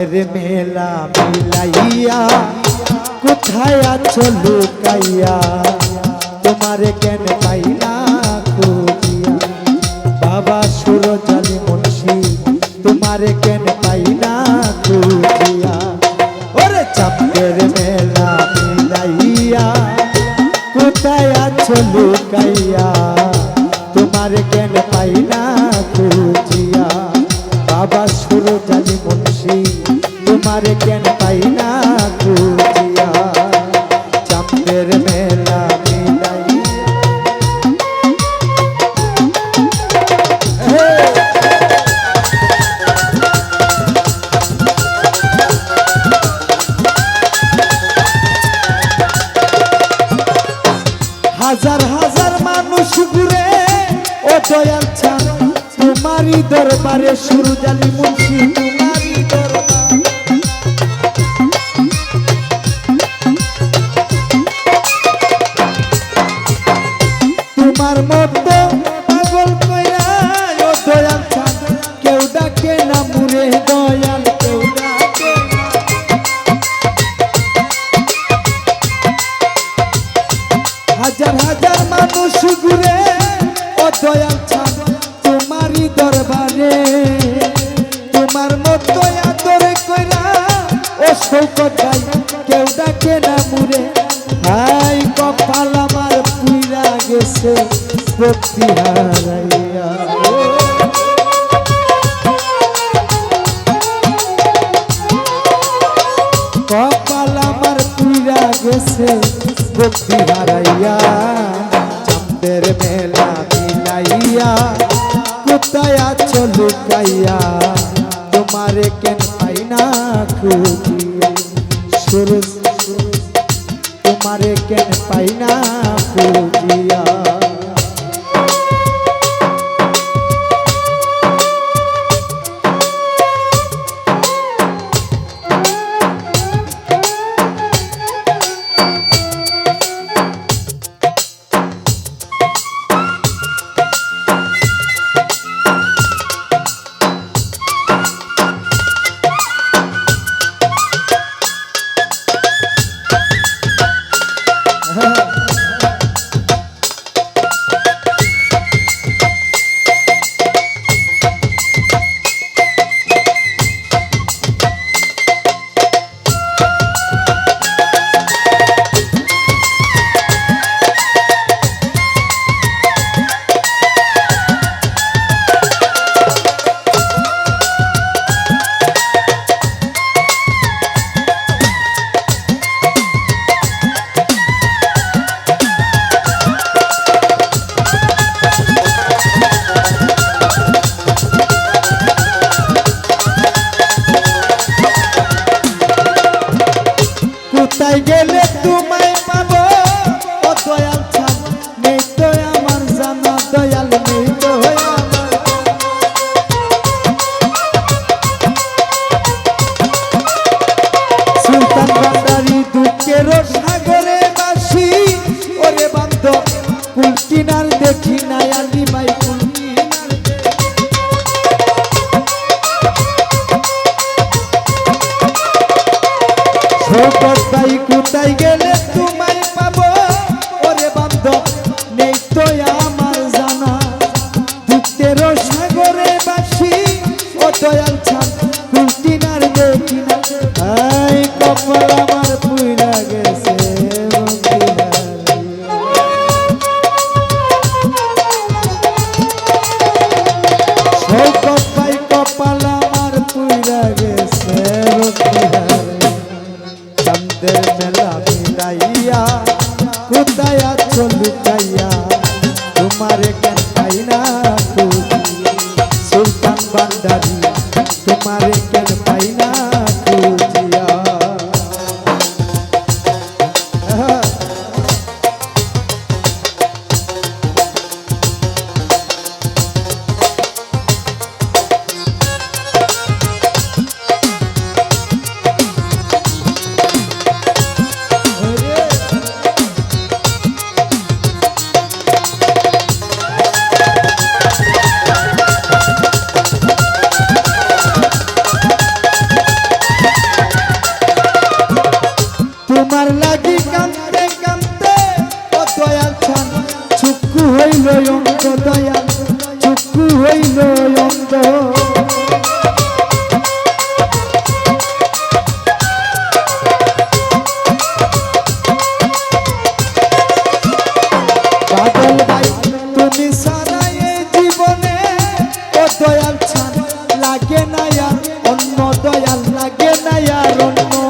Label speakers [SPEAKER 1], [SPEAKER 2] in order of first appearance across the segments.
[SPEAKER 1] মেলা মিলাইয়া, কোথায় আছো লুকাইয়া? তোমারে কেন পাইলা খুঁজিয়া? বাবা সুরজালি মুন্সি, তোমারে কেন পাই না খুঁজিয়া? ওরে চাপের মেলা মিলাইয়া, কোথায় আছো লুকাইয়া? তোমারে কেন পাই হাজার হাজার মানুষ ঘুরে ও দয়াল চান তোমারই দরবারে শুরু জানি মুন্সি তোমার মতো তোমার মতো আদরে কইরা ও গাই কেউ ডাকে না মুরে হাই কপাল আমার পুইরা গেছে ভক্তি হারাইয়া। কপাল আমার পুইরা গেছে ভক্তি হারাইয়া। চাঁদের মেলা মিলাইয়া, কোথায় আছো লুকাইয়া? তোমারে কেন পাই না খুঁজিয়া সুরজ তোমারে কেন পাই না খুঁজিয়া কোথায় শৌকত ভাই কোথায় গেলে তোমায় পাবো? ওরে বান্ধব নেই তো আমার জানা। দুঃখের সাগরে বাসি ও দয়াল ছান কুলটিনার না আই কপাল তোমার লাগি কাঁদতে কাঁদতে দয়াল খান চুক্কু হইল অঙ্গ দয়াল, চুক্কু হইল অঙ্গ লাগে না আর অন্য দয়াল, লাগে না আর অন্য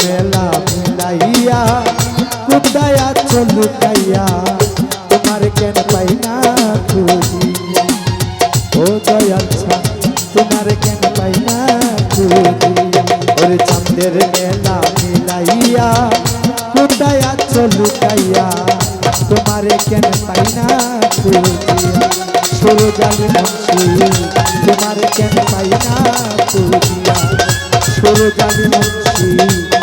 [SPEAKER 1] মেলা মিলাইয়া কুদায়া চলুকাইয়া তোমার কেন পাই না খুঁজিয়া ও দয়াল তোমার কেন পাই না খুঁজিয়া ওরে চাঁদের মেলা মিলাইয়া কুদায়া চলুকাইয়া তোমার কেন পাই না খুঁজিয়া সরু মুন্সি তোমার কেন পাই না খুঁজিয়া? তোর জানি মুন্সি।